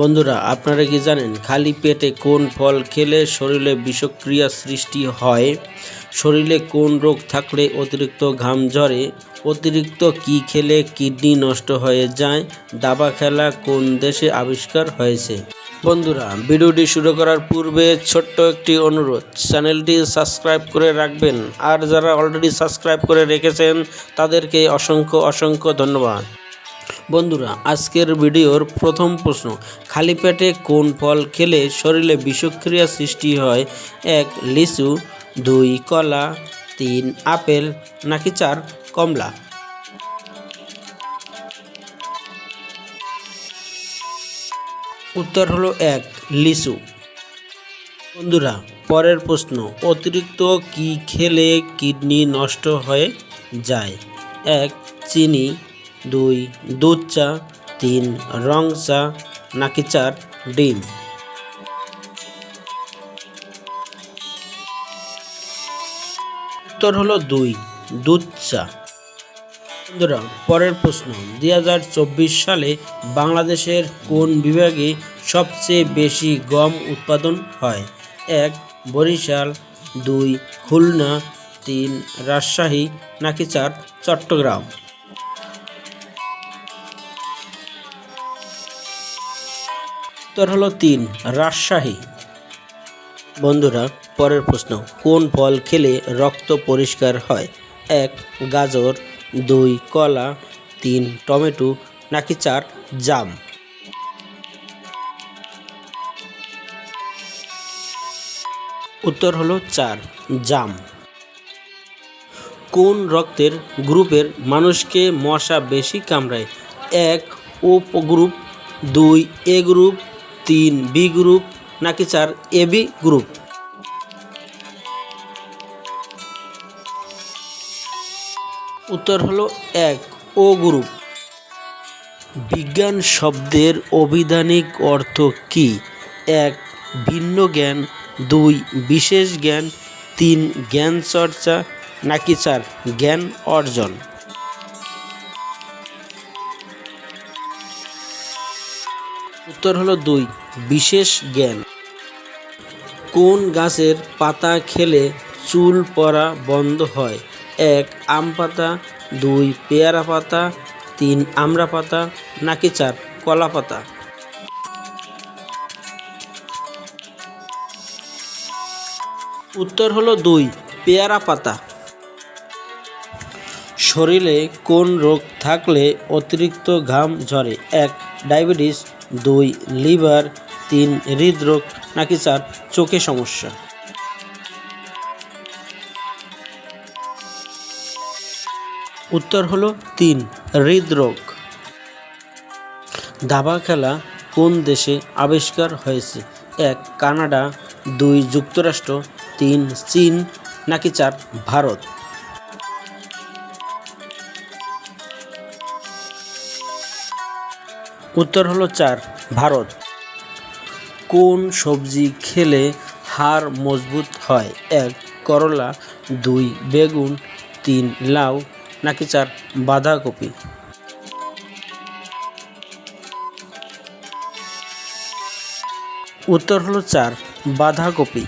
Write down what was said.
বন্ধুরা, আপনারা কি জানেন, খালি পেটে কোন ফল খেলে শরীরে বিষক্রিয়া সৃষ্টি হয়? শরীরে কোন রোগ থাকলে অতিরিক্ত ঘাম ঝরে? অতিরিক্ত কি খেলে কিডনি নষ্ট হয়ে যায়? দাবা খেলা কোন দেশে আবিষ্কার হয়েছে? বন্ধুরা, ভিডিওটি শুরু করার পূর্বে ছোট্ট একটি অনুরোধ, চ্যানেলটি সাবস্ক্রাইব করে রাখবেন। আর যারা অলরেডি সাবস্ক্রাইব করে রেখেছেন, তাদেরকে অসংখ্য অসংখ্য ধন্যবাদ। বন্ধুরা, আজকের ভিডিওর প্রথম প্রশ্ন, খালি পেটে কোন ফল খেলে শরীরে বিষক্রিয়া সৃষ্টি হয়? এক, লিচু, দুই, কলা, তিন, আপেল, নাকি চার, কমলা? উত্তর হলো এক, লিচু। বন্ধুরা, পরের প্রশ্ন, অতিরিক্ত কি খেলে কিডনি নষ্ট হয়ে যায়? এক, চিনি দুই, দুধ চা, তিন, রং চা, নাকি চার, ডিম? উত্তর হলো দুই, দুধ চা। বন্ধুরা, পরের প্রশ্ন, দুই হাজার চব্বিশ সালে বাংলাদেশের কোন বিভাগে সবচেয়ে বেশি গম উৎপাদন হয়? এক, বরিশাল, দুই, খুলনা, তিন, রাজশাহী, নাকি চার, চট্টগ্রাম? উত্তর হলো তিন, রাজশাহী। বন্ধুরা, পরের প্রশ্ন, কোন ফল খেলে রক্ত পরিষ্কার হয়? এক, গাজর, দুই, কলা, তিন, টমেটো, নাকি চার, জাম? উত্তর হলো চার, জাম। কোন রক্তের গ্রুপের মানুষকে মশা বেশি কামড়ায়? এক, ও গ্রুপ, দুই, এ গ্রুপ তিন বি গ্রুপ নাকি চার এ বি গ্রুপ উত্তর হলো এক ও গ্রুপ বিজ্ঞান শব্দের অভিধানিক অর্থ কি? এক, ভিন্ন জ্ঞান, দুই, বিশেষ জ্ঞান, তিন, জ্ঞান চর্চা, নাকি চার, জ্ঞান অর্জন? উত্তর হলো দুই, বিশেষ জ্ঞান। কোন গাছের পাতা খেলে চুল পড়া বন্ধ হয়? এক, আম পাতা, দুই, পেয়ারা পাতা, তিন, আমড়া পাতা, নাকি চার, কলা পাতা? উত্তর হলো দুই, পেয়ারা পাতা। শরীরে কোন রোগ থাকলে অতিরিক্ত ঘাম ঝরে? এক, ডায়াবেটিস, দুই, লিভার, তিন, হৃদরোগ, নাকি চার, চোখে সমস্যা? উত্তর হলো তিন, হৃদরোগ। দাবা খেলা কোন দেশে আবিষ্কার হয়েছে? এক, কানাডা, দুই, যুক্তরাষ্ট্র, তিন, চীন, নাকি চার, ভারত? উত্তর হলো চার, ভারত। কোন সবজি খেলে হাড় মজবুত হয়? এক, করলা, দুই, বেগুন, তিন, লাউ, নাকি চার, বাঁধাকপি? উত্তর হলো চার, বাঁধাকপি।